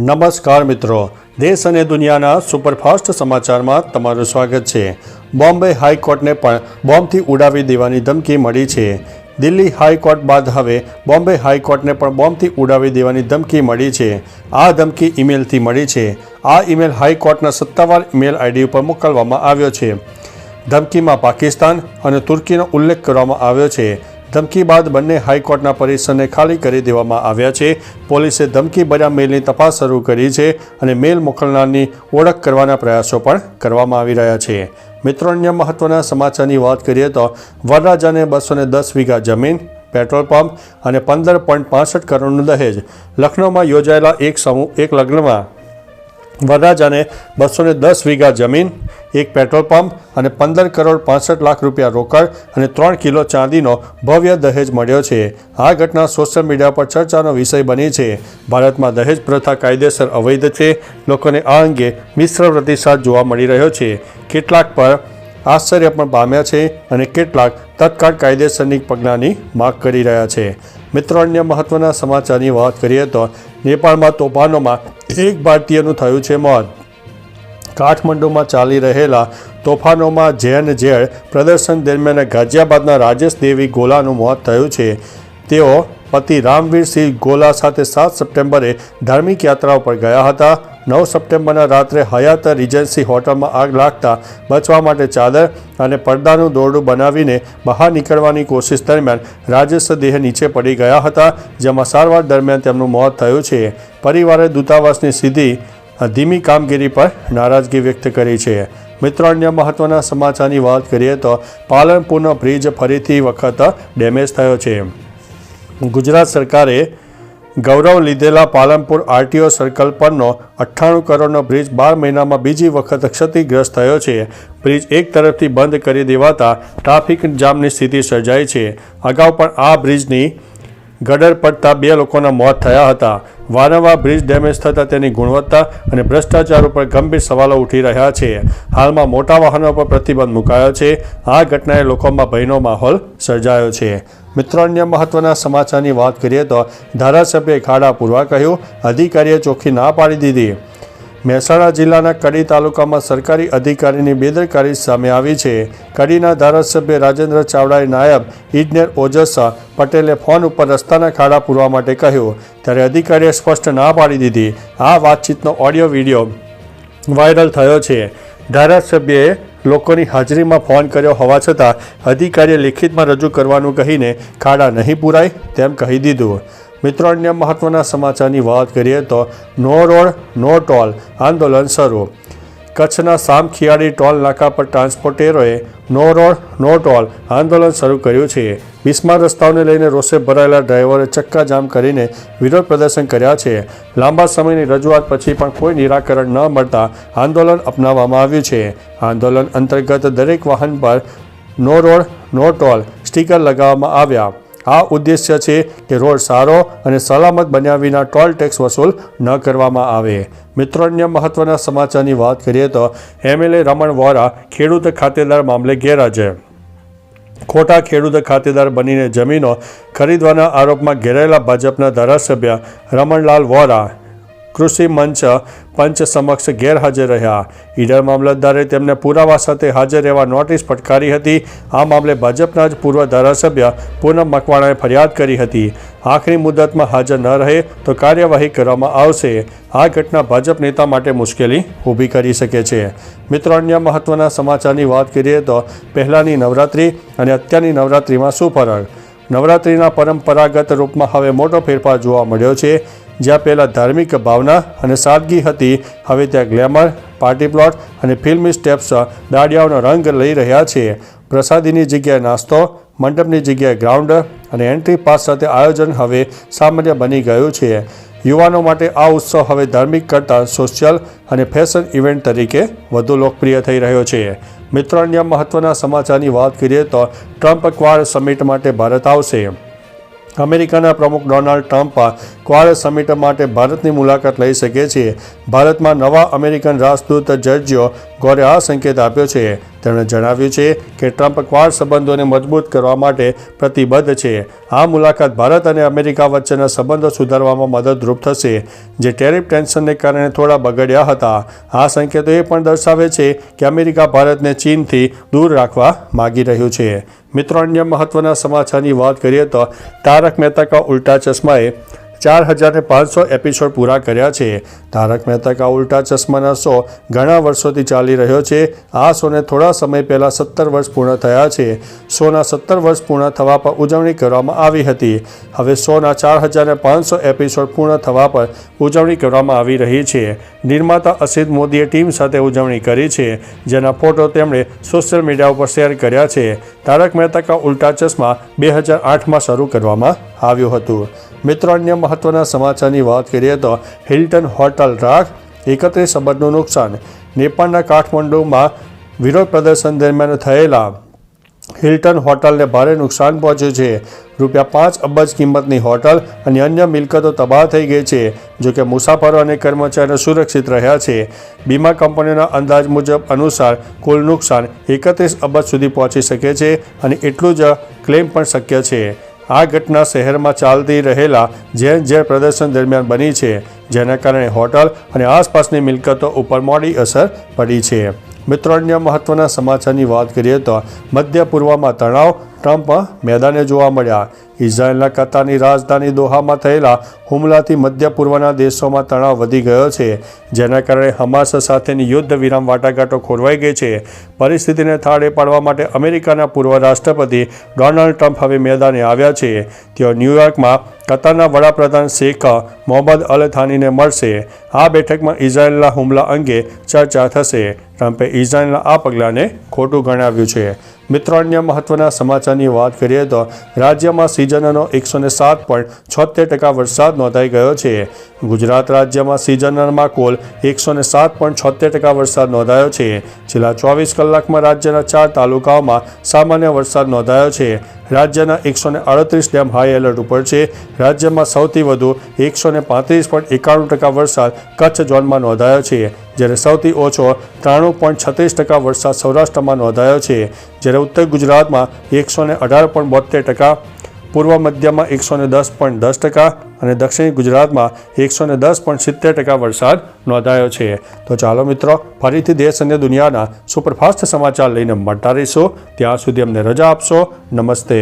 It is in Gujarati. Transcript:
નમસ્કાર મિત્રો. દેશ અને દુનિયાના સુપરફાસ્ટ સમાચારમાં તમારું સ્વાગત છે. બોમ્બે હાઈકોર્ટને પણ બોમ્બથી ઉડાવી દેવાની ધમકી મળી છે. દિલ્હી હાઈકોર્ટ બાદ હવે બોમ્બે હાઈકોર્ટને પણ બોમ્બથી ઉડાવી દેવાની ધમકી મળી છે. આ ધમકી ઈમેલથી મળી છે. આ ઈમેલ હાઈકોર્ટના સત્તાવાર ઈમેલ આઈડી ઉપર મોકલવામાં આવ્યો છે. ધમકીમાં પાકિસ્તાન અને તુર્કીનો ઉલ્લેખ કરવામાં આવ્યો છે. ધમકી બાદ બંને હાઈકોર્ટના પરિસરને ખાલી કરી દેવામાં આવ્યા છે. પોલીસે ધમકી ભર્યા મેલની તપાસ શરૂ કરી છે અને મેલ મોકલનારની ઓળખ કરવાના પ્રયાસો પણ કરવામાં આવી રહ્યા છે. મિત્રો, અન્ય મહત્વના સમાચારની વાત કરીએ તો વરરાજાને બસો દસ વીઘા જમીન, પેટ્રોલ પંપ અને પંદર પોઈન્ટ પાસઠ કરોડનું દહેજ લખનૌમાં યોજાયેલા એક સમૂહ, એક લગ્નમાં વરરાજાને બસો ને દસ વીઘા જમીન, એક પેટ્રોલ પંપ અને પંદર કરોડ પાસઠ લાખ રૂપિયા રોકડ અને ત્રણ કિલો ચાંદીનો ભવ્ય દહેજ મળ્યો છે. આ ઘટના સોશિયલ મીડિયા પર ચર્ચાનો વિષય બની છે. ભારતમાં દહેજ પ્રથા કાયદેસર અવૈધ છે. લોકોને આ અંગે મિશ્ર પ્રતિસાદ જોવા મળી રહ્યો છે. કેટલાક પર આશ્ચર્ય પણ પામ્યા છે અને કેટલાક તત્કાળ કાયદેસરની પગલાંની માગ કરી રહ્યા છે. મિત્રો, અન્ય મહત્વના સમાચારની વાત કરીએ તો નેપાળમાં તોફાનોમાં એક ભારતીયનું થયું છે મોત. કાઠમંડુમાં ચાલી રહેલા તોફાનોમાં જેન ઝેડ પ્રદર્શન દરમિયાન ગાઝિયાબાદના રાજેશ દેવી ગોલાનું મોત થયું છે. તેઓ પતિ રામવીરસિંહ ગોલા સાથે સાત સપ્ટેમ્બરે ધાર્મિક યાત્રા ઉપર ગયા હતા. નવ સપ્ટેમ્બરના રાત્રે હયાત રિજન્સી હોટલમાં આગ લાગતા બચવા માટે ચાદર અને પડદાનું દોરડું બનાવીને બહાર નીકળવાની કોશિશ દરમિયાન રાજેશ દેહ નીચે પડી ગયા હતા, જેમાં સારવાર દરમિયાન તેમનું મોત થયું છે. પરિવારે દૂતાવાસની સીધી ધીમી કામગીરી પર નારાજગી વ્યક્ત કરી છે. મિત્રો, અન્ય મહત્વના સમાચારની વાત કરીએ તો પાલનપુરનો બ્રિજ ફરીથી વખત ડેમેજ થયો છે. ગુજરાત સરકારે ગૌરવ લીધેલા પાલનપુર આરટીઓ સર્કલ પરનો અઠ્ઠાણું કરોડનો બ્રિજ બાર મહિનામાં બીજી વખત ક્ષતિગ્રસ્ત થયો છે. બ્રિજ એક તરફથી બંધ કરી દેવાતા ટ્રાફિક જામની સ્થિતિ સર્જાઈ છે. અગાઉ પણ આ બ્રિજની ગડર પડતા બે લોકોના મોત થયા હતા. વારંવાર બ્રિજ ડેમેજ થતાં તેની ગુણવત્તા અને ભ્રષ્ટાચાર ઉપર ગંભીર સવાલો ઉઠી રહ્યા છે. હાલમાં મોટા વાહનો પર પ્રતિબંધ મુકાયો છે. આ ઘટનાએ લોકોમાં ભયનો માહોલ સર્જાયો છે. મિત્રો, અન્ય મહત્વના સમાચારની વાત કરીએ તો ધારાસભ્યએ ખાડા પૂરવા કહ્યું. અધિકારીએ ચોખ્ખી ના પાડી દીધી. મહેસાણા જિલ્લાના કડી તાલુકામાં સરકારી અધિકારીની બેદરકારી સામે આવી છે. કડીના ધારાસભ્ય રાજેન્દ્ર ચાવડાએ નાયબ ઇજનેર ઓજસ પટેલે ફોન ઉપર રસ્તાના ખાડા પૂરવા માટે કહ્યું. ત્યારે અધિકારીએ સ્પષ્ટ ના પાડી દીધી. આ વાતચીતનો ઓડિયો વીડિયો વાયરલ થયો છે. ધારાસભ્યએ લોકોની હાજરીમાં ફોન કર્યો હોવા છતાં અધિકારીએ લિખિતમાં રજૂ કરવાનું કહીને ખાડા નહીં પૂરાય તેમ કહી દીધું. મિત્રો, અન્ય મહત્વના સમાચારની વાત કરીએ તો નો રોડ, નો ટોલ આંદોલન શરૂ. કચ્છના સામખિયાળી ટોલ નાકા પર ટ્રાન્સપોર્ટેરોએ નો રોડ, નો ટોલ આંદોલન શરૂ કર્યું છે. બિસ્માર રસ્તાઓને લઈને રોષે ભરાયેલા ડ્રાઈવરે ચક્કાજામ કરીને વિરોધ પ્રદર્શન કર્યા છે. લાંબા સમયની રજૂઆત પછી પણ કોઈ નિરાકરણ ન મળતા આંદોલન અપનાવવામાં આવ્યું છે. આંદોલન અંતર્ગત દરેક વાહન પર no road, no toll sticker લગાવવામાં આવ્યા. આ ઉદ્દેશ્ય છે કે રોડ સારો અને સલામત બન્યા વિના ટોલ ટેક્સ વસૂલ ન કરવામાં આવે. મિત્રો, અન્ય મહત્વના સમાચારની વાત કરીએ તો એમએલએ રમણ વોરા ખેડૂત ખાતેદાર મામલે ગેરહાજર. ખોટા ખેડૂત ખાતેદાર બનીને જમીનો ખરીદવાના આરોપમાં ઘેરાયેલા ભાજપના ધારાસભ્ય રમણલાલ વોરા કૃષિ મંચ પંચ સમક્ષ ગેરહાજર રહ્યા. ઈડર મામલતદારે તેમને પુરાવા સાથે હાજર રહેવા નોટિસ ફટકારી હતી. આ મામલે ભાજપના જ પૂર્વ ધારાસભ્ય પૂનમ મકવાણાએ ફરિયાદ કરી હતી. આખરી મુદતમાં હાજર ન રહે તો કાર્યવાહી કરવામાં આવશે. આ ઘટના ભાજપ નેતા માટે મુશ્કેલી ઊભી કરી શકે છે. મિત્રો, અન્ય મહત્વના સમાચારની વાત કરીએ તો પહેલાંની નવરાત્રિ અને અત્યારની નવરાત્રિમાં શું ફરક? નવરાત્રિના પરંપરાગત રૂપમાં હવે મોટો ફેરફાર જોવા મળ્યો છે. જ્યાં પહેલાં ધાર્મિક ભાવના અને સાદગી હતી, હવે ત્યાં ગ્લેમર, પાર્ટી પ્લોટ અને ફિલ્મી સ્ટેપ્સ દાડિયાઓનો રંગ લઈ રહ્યા છે. પ્રસાદીની જગ્યાએ નાસ્તો, મંડપની જગ્યાએ ગ્રાઉન્ડ અને એન્ટ્રી પાસ સાથે આયોજન હવે સામાન્ય બની ગયું છે. યુવાનો માટે આ ઉત્સવ હવે ધાર્મિક કરતાં સોશિયલ અને ફેશન ઇવેન્ટ તરીકે વધુ લોકપ્રિય થઈ રહ્યો છે. મિત્રો, અન્ય મહત્વના સમાચારની વાત કરીએ તો ટ્રમ્પ ક્વાડ સમિટ માટે ભારત આવશે. અમેરિકાના પ્રમુખ ડોનાલ્ડ ટ્રમ્પ ક્વાડ સમિટ માટે ભારતની મુલાકાત લઈ શકે છે. ભારતમાં નવા અમેરિકન રાજદૂત જર્જિયો ગોરે આ સંકેત આપ્યો છે. તેમણે જણાવ્યું છે કે ટ્રમ્પ ક્વાડ સંબંધોને મજબૂત કરવા માટે પ્રતિબદ્ધ છે. આ મુલાકાત ભારત અને અમેરિકા વચ્ચેના સંબંધો સુધારવામાં મદદરૂપ થશે, જે ટેરિફ ટેન્શનને કારણે થોડા બગડ્યા હતા. આ સંકેતો એ પણ દર્શાવે છે કે અમેરિકા ભારતને ચીનથી દૂર રાખવા માગી રહ્યું છે. મિત્રો, અન્ય મહત્વના સમાચારની વાત કરીએ તો તારક મહેતા કા ઉલ્ટા ચશ્માએ ચાર હજાર ને પાંચસો એપિસોડ પૂરા કર્યા છે. તારક મહેતા કા ઉલ્ટા ચશ્માના શો ઘણા વર્ષોથી ચાલી રહ્યો છે. આ શોને થોડા સમય પહેલાં સત્તર વર્ષ પૂર્ણ થયા છે. શોના સત્તર વર્ષ પૂર્ણ થવા પર ઉજવણી કરવામાં આવી હતી. હવે શોના ચાર હજાર ને પાંચસો એપિસોડ પૂર્ણ થવા પર ઉજવણી કરવામાં આવી રહી છે. નિર્માતા અસિત મોદીએ ટીમ સાથે ઉજવણી કરી છે, જેના ફોટો તેમણે સોશિયલ મીડિયા ઉપર શેર કર્યા છે. તારક મહેતા કા ઉલ્ટા ચશ્મા બે હજાર આઠમાં શરૂ કરવામાં આવ્યું હતું. મિત્રો, અન્ય મહત્વના સમાચારની વાત કરીએ તો હિલ્ટન હોટલ રાખ એકત્રીસ અબજનું નુકસાન. નેપાળના કાઠમંડુમાં વિરોધ પ્રદર્શન દરમિયાન થયેલા હિલ્ટન હોટલને ભારે નુકસાન પહોંચ્યું છે. રૂપિયા પાંચ અબજ કિંમતની હોટલ અને અન્ય મિલકતો તબાહ થઈ ગઈ છે જોકે મુસાફરો અને કર્મચારીઓ સુરક્ષિત રહ્યા છે. બીમા કંપનીના અંદાજ મુજબ અનુસાર કુલ નુકસાન એકત્રીસ અબજ સુધી પહોંચી શકે છે અને એટલું જ ક્લેમ પણ શક્ય છે. આ ઘટના શહેરમાં ચાલતી રહેલા ઝેર ઝેર પ્રદર્શન દરમિયાન બની છે. જેના કારણે હોટલ અને આસપાસની મિલકતો ઉપર મોડી અસર પડી છે. મિત્રો, અન્ય મહત્વના સમાચારની વાત કરીએ તો મધ્ય પૂર્વમાં તણાવ ટ્રમ્પ મેદાને જોવા મળ્યા. ઇઝરાયેલના કતારની રાજધાની દોહામાં થયેલા હુમલાથી મધ્ય પૂર્વના દેશોમાં તણાવ વધી ગયો છે, જેના કારણે હમાસ સાથેની યુદ્ધ વિરામ વાટાઘાટો ખોરવાઈ ગઈ છે. પરિસ્થિતિને થાળે પાડવા માટે અમેરિકાના પૂર્વ રાષ્ટ્રપતિ ડોનાલ્ડ ટ્રમ્પ હવે મેદાને આવ્યા છે. તેઓ ન્યૂયોર્કમાં કતારના વડાપ્રધાન શેખ મોહમ્મદ અલ થાનીને મળશે. આ બેઠકમાં ઇઝરાયેલના હુમલા અંગે ચર્ચા થશે. ટ્રમ્પે ઇઝરાયલના આ પગલાંને ખોટું ગણાવ્યું છે. મિત્રો, અન્ય મહત્વના સમાચારની વાત કરીએ તો રાજ્યમાં સિઝનનો એકસો ને સાત પોઈન્ટ છોતેર ટકા વરસાદ નોંધાઈ ગયો છે. ગુજરાત રાજ્યમાં સિઝનરમાં કુલ એકસો સાત પોઈન્ટ છોતેર ટકા વરસાદ નોંધાયો છે. છેલ્લા ચોવીસ કલાકમાં રાજ્યના ચાર તાલુકાઓમાં સામાન્ય વરસાદ નોંધાયો છે. રાજ્યના એકસો અડત્રીસ ડેમ હાઈ એલર્ટ ઉપર છે. રાજ્યમાં સૌથી વધુ એકસો પાંત્રીસ પોઈન્ટ એકાણું ટકા વરસાદ કચ્છ ઝોનમાં નોંધાયો છે. જ્યારે સૌથી ઓછો ત્રાણું પોઈન્ટ છત્રીસ ટકા વરસાદ સૌરાષ્ટ્રમાં નોંધાયો છે, જ્યારે ઉત્તર ગુજરાતમાં એકસો ને અઢાર પોઈન્ટ બોતેર ટકા, પૂર્વ મધ્યમાં એકસો ને દસ પોઈન્ટ દસ ટકા અને દક્ષિણ ગુજરાતમાં એકસો ને દસ પોઈન્ટ સિત્તેર ટકા વરસાદ નોંધાયો છે. તો ચાલો મિત્રો, ફરીથી દેશ અને દુનિયાના સુપરફાસ્ટ સમાચાર લઈને મળતા રહીશું. ત્યાં સુધી અમને રજા આપશો. નમસ્તે.